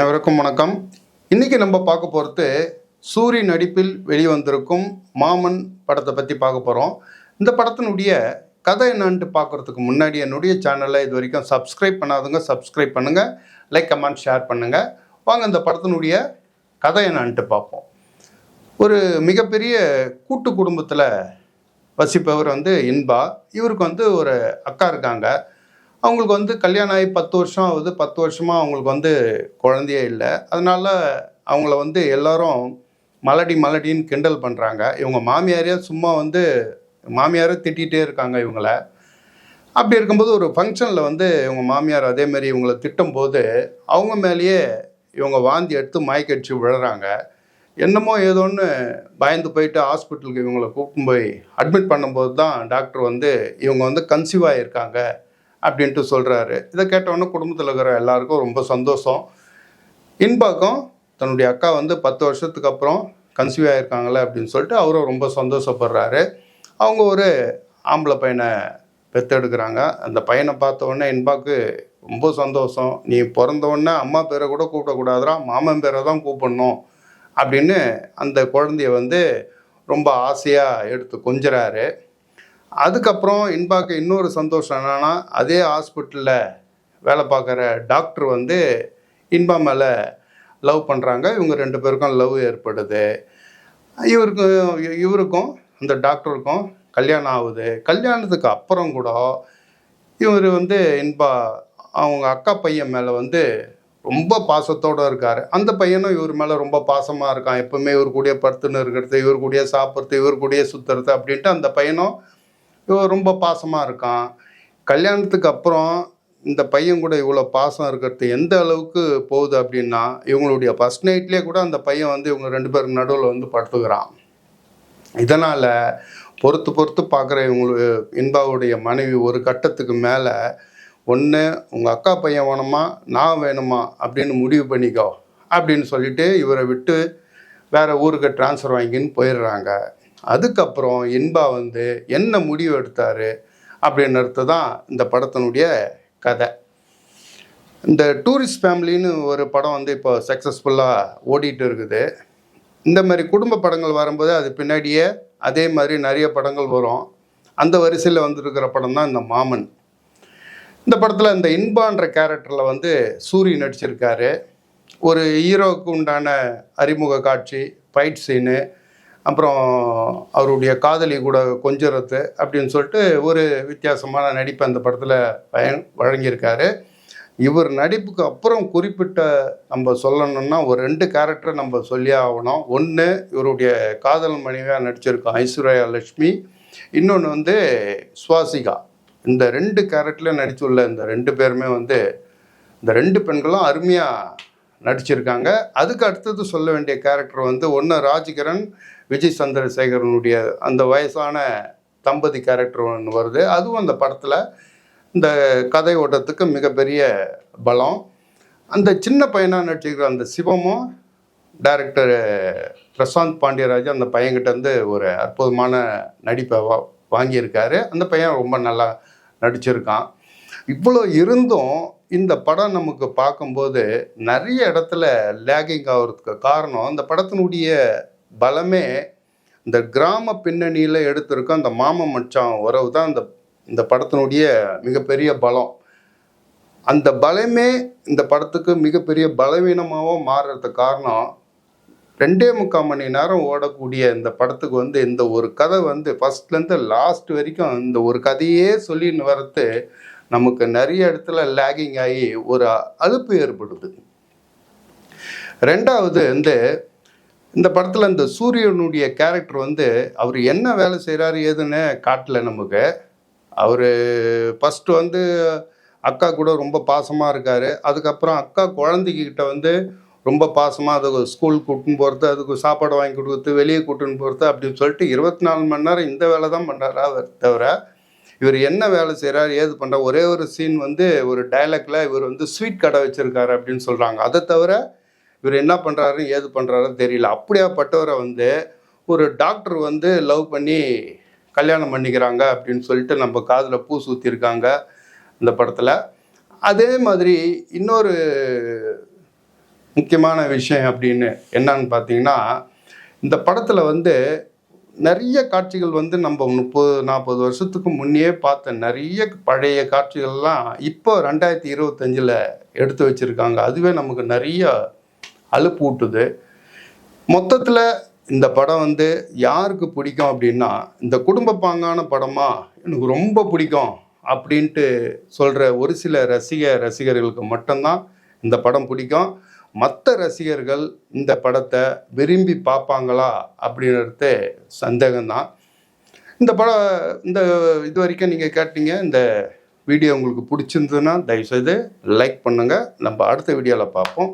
அனைவருக்கும் வணக்கம். இன்னைக்கு நம்ம பார்க்க போகிறது சூரி நடிப்பில் வெளிவந்திருக்கும் மாமன் படத்தை பற்றி பார்க்க போகிறோம் இந்த படத்தினுடைய கதை என்னான்ட்டு பார்க்குறதுக்கு முன்னாடி என்னுடைய சேனலை இது வரைக்கும் சப்ஸ்கிரைப் பண்ணாதவங்க சப்ஸ்கிரைப் பண்ணுங்கள் லைக் கமெண்ட் ஷேர் பண்ணுங்கள் வாங்க இந்த படத்தினுடைய கதை என்னான்ட்டு பார்ப்போம். ஒரு மிகப்பெரிய கூட்டு குடும்பத்தில் வசிப்பவர் வந்து இன்பா. இவருக்கு வந்து ஒரு அக்கா இருக்காங்க. அவங்களுக்கு வந்து கல்யாணம் ஆகி பத்து வருஷம் ஆகுது. பத்து வருஷமாக அவங்களுக்கு வந்து குழந்தையே இல்லை. அதனால் அவங்கள வந்து எல்லாரும் மலடி மலடின்னு கிண்டல் பண்ணுறாங்க இவங்க மாமியாரே சும்மா வந்து மாமியாரை திட்டிகிட்டே இருக்காங்க இவங்கள. அப்படி இருக்கும்போது ஒரு ஃபங்க்ஷனில் வந்து இவங்க மாமியார் அதேமாரி இவங்கள திட்டும்போது அவங்க மேலேயே இவங்க வாந்தி எடுத்து மயக்கடிச்சு விழுறாங்க. என்னமோ ஏதோன்னு பயந்து போயிட்டு ஹாஸ்பிட்டலுக்கு இவங்களை கூப்பிட்டு போய் அட்மிட் பண்ணும்போது தான் டாக்டர் வந்து இவங்க வந்து கன்சீவ் ஆகியிருக்காங்க அப்படின்ட்டு சொல்கிறாரு இதை கேட்டவுடனே குடும்பத்தில் இருக்கிற எல்லாருக்கும் ரொம்ப சந்தோஷம். இன்பாக்கம் தன்னுடைய அக்கா வந்து பத்து வருஷத்துக்கு அப்புறம் கன்சீவ் ஆகியிருக்காங்களே அப்படின்னு சொல்லிட்டு அவரும் ரொம்ப சந்தோஷப்படுறாரு. அவங்க ஒரு ஆம்பளை பையனை பெற்றெடுக்கிறாங்க அந்த பையனை பார்த்தவொடனே இன்பாக்கு ரொம்ப சந்தோஷம். நீ பிறந்தவொடனே அம்மா பேரை கூட கூப்பிடக்கூடாதுடா மாமன் பேரை தான் கூப்பிடணும் அப்படின்னு அந்த குழந்தைய வந்து ரொம்ப ஆசையாக எடுத்து கொஞ்சுறாரு. அதுக்கப்புறம் இன்பாக்கு இன்னொரு சந்தோஷம் என்னன்னா அதே ஹாஸ்பிட்டலில் வேலை பார்க்குற டாக்டர் வந்து இன்பா மேலே லவ் பண்ணுறாங்க இவங்க ரெண்டு பேருக்கும் லவ் ஏற்படுது. இவருக்கும் இவருக்கும் அந்த டாக்டருக்கும் கல்யாணம் ஆகுது. கல்யாணத்துக்கு அப்புறம் கூட இவர் வந்து இன்பா அவங்க அக்கா பையன் மேலே வந்து ரொம்ப பாசத்தோடு இருக்கார். அந்த பையனும் இவர் மேலே ரொம்ப பாசமாக இருக்கான். எப்பவுமே இவர் கூடயே படுத்துன்னு இருக்கிறது இவர் கூடயே சாப்பிட்றது இவர் கூடயே சுற்றுறது அப்படின்ட்டு அந்த பையனும் ரொம்ப பாசமாக இருக்கான். கல்யாணத்துக்கு அப்புறம் இந்த பையன் கூட இவ்வளோ பாசம் இருக்கிறது எந்த அளவுக்கு போகுது அப்படின்னா இவங்களுடைய ஃபஸ்ட் நைட்லேயே கூட அந்த பையன் வந்து இவங்க ரெண்டு பேருக்கு நடுவில் வந்து படுத்துக்கிறான். இதனால் பொறுத்து பொறுத்து பார்க்குற இவங்களுக்கு இன்பாவுடைய மனைவி ஒரு கட்டத்துக்கு மேலே ஒன்று உங்கள் அக்கா பையன் வேணுமா? நான் வேணுமா? அப்படின்னு முடிவு பண்ணிக்கோ. அப்படின்னு சொல்லிட்டு இவரை விட்டு வேறு ஊருக்கு ட்ரான்ஸ்ஃபர் வாங்கின்னு போயிடுறாங்க. அதுக்கப்புறம் இன்பா வந்து என்ன முடிவு எடுத்தார் அப்படின்றது தான் இந்த படத்தினுடைய கதை. இந்த டூரிஸ்ட் ஃபேமிலின்னு ஒரு படம் வந்து இப்போ சக்ஸஸ்ஃபுல்லாக ஓடிட்டு இருக்குது. இந்த மாதிரி குடும்ப படங்கள் வரும்போது அது பின்னாடியே அதே மாதிரி நிறைய படங்கள் வரும். அந்த வரிசையில் வந்திருக்கிற படம் தான் இந்த மாமன். இந்த படத்தில் இந்த இன்பான்ற கேரக்டரில் வந்து சூரி நடிச்சிருக்காரு. ஒரு ஹீரோவுக்கு உண்டான அறிமுக காட்சி ஃபைட் சீனு அப்புறம் அவருடைய காதலி கூட கொஞ்சரத்து அப்படின்னு சொல்லிட்டு ஒரு வித்தியாசமான நடிப்பு அந்த படத்தில் பயன் வழங்கியிருக்காரு. இவர் நடிப்புக்கு அப்புறம் குறிப்பிட்ட நம்ம சொல்லணும்னா ஒரு ரெண்டு கேரக்டரை நம்ம சொல்லி ஆகணும். ஒன்று இவருடைய காதல் மனைவியாக நடிச்சிருக்கோம் ஐஸ்வர்யா லட்சுமி. இன்னொன்று வந்து சுவாசிகா. இந்த ரெண்டு கேரக்டரில் நடிச்சுள்ள இந்த ரெண்டு பேருமே வந்து இந்த ரெண்டு பெண்களும் அருமையாக நடிச்சிருக்காங்க. அதுக்கு அடுத்தது சொல்ல வேண்டிய கேரக்டர் வந்து ஒன்று ராஜ்கிரண் விஜய் சந்திரசேகரனுடைய அந்த வயசான தம்பதி கேரக்டர் ஒன்று வருது. அதுவும் அந்த படத்தில் இந்த கதை ஓட்டத்துக்கு மிகப்பெரிய பலம். அந்த சின்ன பையனாக நடிச்சிருக்கிற அந்த சிவமும் டைரக்டர் பிரசாந்த் பாண்டியராஜ் அந்த பையன்கிட்டேருந்து ஒரு அற்புதமான நடிப்பை வா வாங்கியிருக்காரு. அந்த பையன் ரொம்ப நல்லா நடிச்சிருக்கான். இவ்வளோ இருந்தும் இந்த படம் நமக்கு பார்க்கும்போது நிறைய இடத்துல லேகிங் ஆகிறதுக்கு காரணம் இந்த படத்தினுடைய பலமே இந்த கிராம பின்னணியில் எடுத்திருக்க அந்த மாம மச்சான் உறவு தான் இந்த இந்த படத்தினுடைய மிகப்பெரிய பலம். அந்த பலமே இந்த படத்துக்கு மிகப்பெரிய பலவீனமாகவும் மாறுறதுக்கு காரணம் ரெண்டே முக்கால் மணி நேரம் ஓடக்கூடிய இந்த படத்துக்கு வந்து இந்த ஒரு கதை வந்து ஃபஸ்ட்லேருந்து லாஸ்ட் வரைக்கும் இந்த ஒரு கதையே சொல்லின்னு வரது நமக்கு நிறைய இடத்துல லேகிங் ஆகி ஒரு அலுப்பு ஏற்படுது. ரெண்டாவது வந்து இந்த படத்தில் இந்த சூரியனுடைய கேரக்டர் வந்து அவர் என்ன வேலை செய்கிறாரு ஏதுன்னு காட்டல நமக்கு. அவர் ஃபஸ்ட்டு வந்து அக்கா கூட ரொம்ப பாசமாக இருக்கார். அதுக்கப்புறம் அக்கா குழந்தைகிட்ட வந்து ரொம்ப பாசமாக அதுக்கு ஸ்கூல் கூட்டின்னு போகிறது அதுக்கு சாப்பாடு வாங்கி கொடுக்குறது வெளியே கூட்டின்னு போகிறது அப்படின்னு சொல்லிட்டு இருபத்தி நாலு மணி நேரம் இந்த வேலை தான் பண்ணுறாரா தவிர இவர் என்ன வேலை செய்கிறார் ஏது பண்ணுறார் ஒரே ஒரு சீன் வந்து ஒரு டைலாக்ல இவர் வந்து ஸ்வீட் கடை வச்சுருக்காரு அப்படின்னு சொல்கிறாங்க அதை தவிர இவர் என்ன பண்ணுறாரு ஏது பண்ணுறாருன்னு தெரியல. அப்படியாப்பட்டவரை வந்து ஒரு டாக்டர் வந்து லவ் பண்ணி கல்யாணம் பண்ணிக்கிறாங்க அப்படின்னு சொல்லிட்டு நம்ம காதில் பூ சூத்திருக்காங்க இந்த படத்தில். அதே மாதிரி இன்னொரு முக்கியமான விஷயம் அப்படின்னு என்னன்னு பார்த்தீங்கன்னா இந்த படத்தில் வந்து நிறைய காட்சிகள் வந்து நம்ம முப்பது நாற்பது வருஷத்துக்கு முன்னே பார்த்த நிறைய பழைய காட்சிகள்லாம் இப்போ ரெண்டாயிரத்தி இருபத்தஞ்சில் எடுத்து வச்சுருக்காங்க. அதுவே நமக்கு நிறைய அலுப்பு ஊட்டுது. மொத்தத்தில் இந்த படம் வந்து யாருக்கு பிடிக்கும் அப்படின்னா இந்த குடும்ப பாங்கான படமா எனக்கு ரொம்ப பிடிக்கும் அப்படின்ட்டு சொல்கிற ஒரு சில ரசிக ரசிகர்களுக்கு மட்டும்தான் இந்த படம் பிடிக்கும். மற்ற ரசிகர்கள் இந்த படத்தை விரும்பி பார்ப்பாங்களா அப்படின்றது சந்தேகம்தான். இந்த படம் இந்த இது வரைக்கும் நீங்கள் கேட்டீங்க இந்த வீடியோ உங்களுக்கு பிடிச்சிருந்ததுன்னா தயவுசெய்து லைக் பண்ணுங்கள் நம்ம அடுத்த வீடியோவில் பார்ப்போம்.